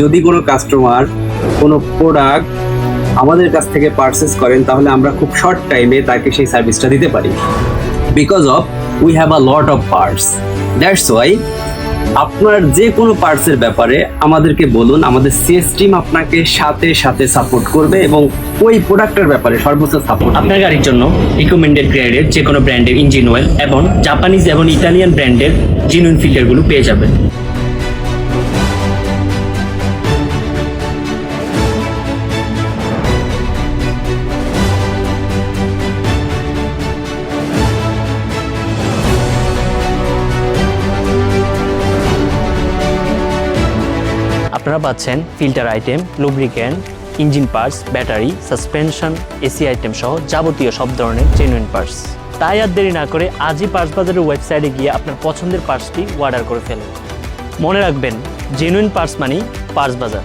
যদি কোনো কাস্টমার কোনো প্রোডাক্ট আমাদের কাছ থেকে পারচেস করেন, তাহলে আমরা খুব শর্ট টাইমে তাকে সেই সার্ভিসটা দিতে পারি। Because of we have a lot of parts that's why আপনার যে কোনো পার্টসের ব্যাপারে আমাদেরকে বলুন, আমাদের সিএস টিম আপনাকে সাথে সাথে সাপোর্ট করবে এবং ওই প্রোডাক্টের ব্যাপারে সর্বোচ্চ সাপোর্ট আপনার গাড়ির জন্য রিকমেন্ডেড গ্রেডের যে কোনো ব্র্যান্ডের ইঞ্জিন অয়েল এবং জাপানিজ এবং ইতালিয়ান ব্র্যান্ডের জিনুইন ফিল্টারগুলো পেয়ে যাবেন। আপনারা পাচ্ছেন filter item lubricant engine parts battery suspension AC item সহ যাবতীয় সব ধরনের জেনুইন পার্টস তাই আর দেরি না করে আজই পার্স বাজারের ওয়েবসাইটে গিয়ে আপনার পছন্দের পার্টসটি অর্ডার করে ফেলুন। মনে রাখবেন জেনুইন পার্টস মানেই পার্স বাজার